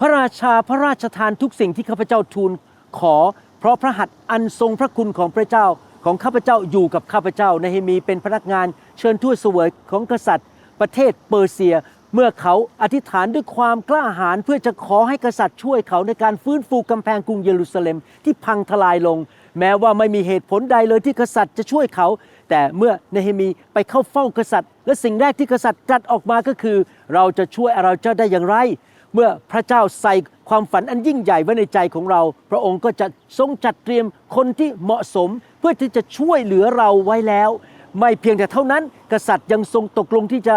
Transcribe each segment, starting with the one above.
พระราชาพระราชทานทุกสิ่งที่ข้าพเจ้าทูลขอ เพราะพระหัตถ์อันทรงพระคุณของพระเจ้าของข้าพเจ้าอยู่กับข้าพเจ้าในเฮมีเป็นพนักงานเชิญทูตเสวยของกษัตริย์ ประเทศเปอร์เซีย เมื่อเขาอธิษฐานด้วยความกล้าหาญเพื่อจะขอให้กษัตริย์ช่วยเขาในการฟื้นฟูกำแพงกรุงเยรูซาเล็มที่พังทลายลง แม้ว่าไม่มีเหตุผลใดเลยที่กษัตริย์จะช่วยเขา แต่เมื่อเนเฮมีไปเข้าเฝ้ากษัตริย์ และสิ่งแรกที่กษัตริย์ตรัสออกมาก็คือ เราจะช่วยเราเจ้าได้อย่างไร เมื่อพระเจ้าใส่ความฝันอันยิ่งใหญ่ไว้ในใจของเรา พระองค์ก็จะทรงจัดเตรียมคนที่เหมาะสม เพื่อที่จะช่วยเหลือเราไว้แล้ว ไม่เพียงแต่เท่านั้น กษัตริย์ยังทรงตกลงที่จะ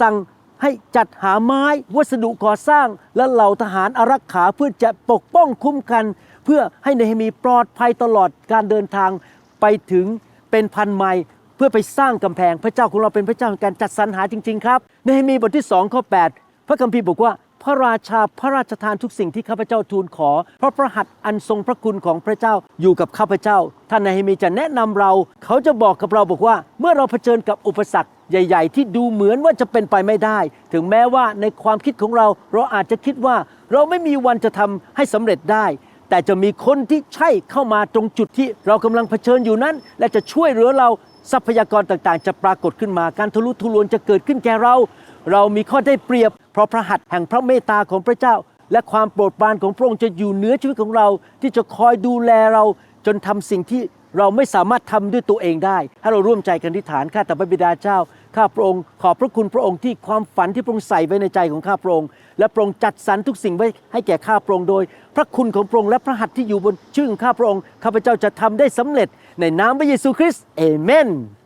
สั่งให้จัดหาไม้วัสดุก่อสร้าง และเหล่าทหารอารักขาเพื่อจะปกป้องคุ้มกัน เพื่อให้เนเฮมีปลอดภัยตลอดการเดินทางไปถึงเป็นพันไมล์เพื่อไปสร้างกำแพงพระเจ้าของเราเป็นพระเจ้าแห่งการจัดสรรหาจริง ๆ ครับเนเฮมีบทที่2ข้อ8พระคัมภีร์บอกว่า ระราชาพระราชทานทุกสิ่งที่ข้าพเจ้าทูลขอ เพราะพระหัตถ์อันทรงพระคุณของพระเจ้าอยู่กับข้าพเจ้า ท่านนายเฮมีจะแนะนำเรา เขาจะบอกกับเราบอกว่า เมื่อเราเผชิญกับอุปสรรคใหญ่ ๆ ที่ดูเหมือนว่าจะเป็นไปไม่ได้ ถึงแม้ว่าในความคิดของเราเราอาจจะคิดว่า เราไม่มีวันจะทำให้สำเร็จได้ แต่จะมีคนที่ใช่เข้ามาตรงจุดที่เรากำลังเผชิญอยู่นั้น และจะช่วยเหลือเราทรัพยากรต่างๆ จะปรากฏขึ้นมาการทะลุทะลวงจะเกิดขึ้นแก่เรา เรามีข้อได้เปรียบ เพราะพระหัตถ์แห่งพระเมตตาของพระเจ้า และความโปรดปรานของพระองค์จะอยู่เหนือชีวิตของเรา ที่จะคอยดูแลเราจนทำสิ่งที่เราไม่สามารถทำด้วยตัวเองได้ให้เราร่วมใจกันที่ฐานข้าแต่พระบิดาเจ้าข้าพระองค์ขอบพระคุณพระองค์ที่ความฝันที่พระองค์ใส่ไว้ในใจของข้าพระองค์และพระองค์จัดสรรทุกสิ่งไว้ให้แก่ข้าพระองค์โดย พระคุณของพระองค์และพระหัตถ์ที่อยู่บนชื่อของข้าพระองค์ข้าพเจ้าจะทำได้สำเร็จในนามพระเยซูคริสต์เอเมน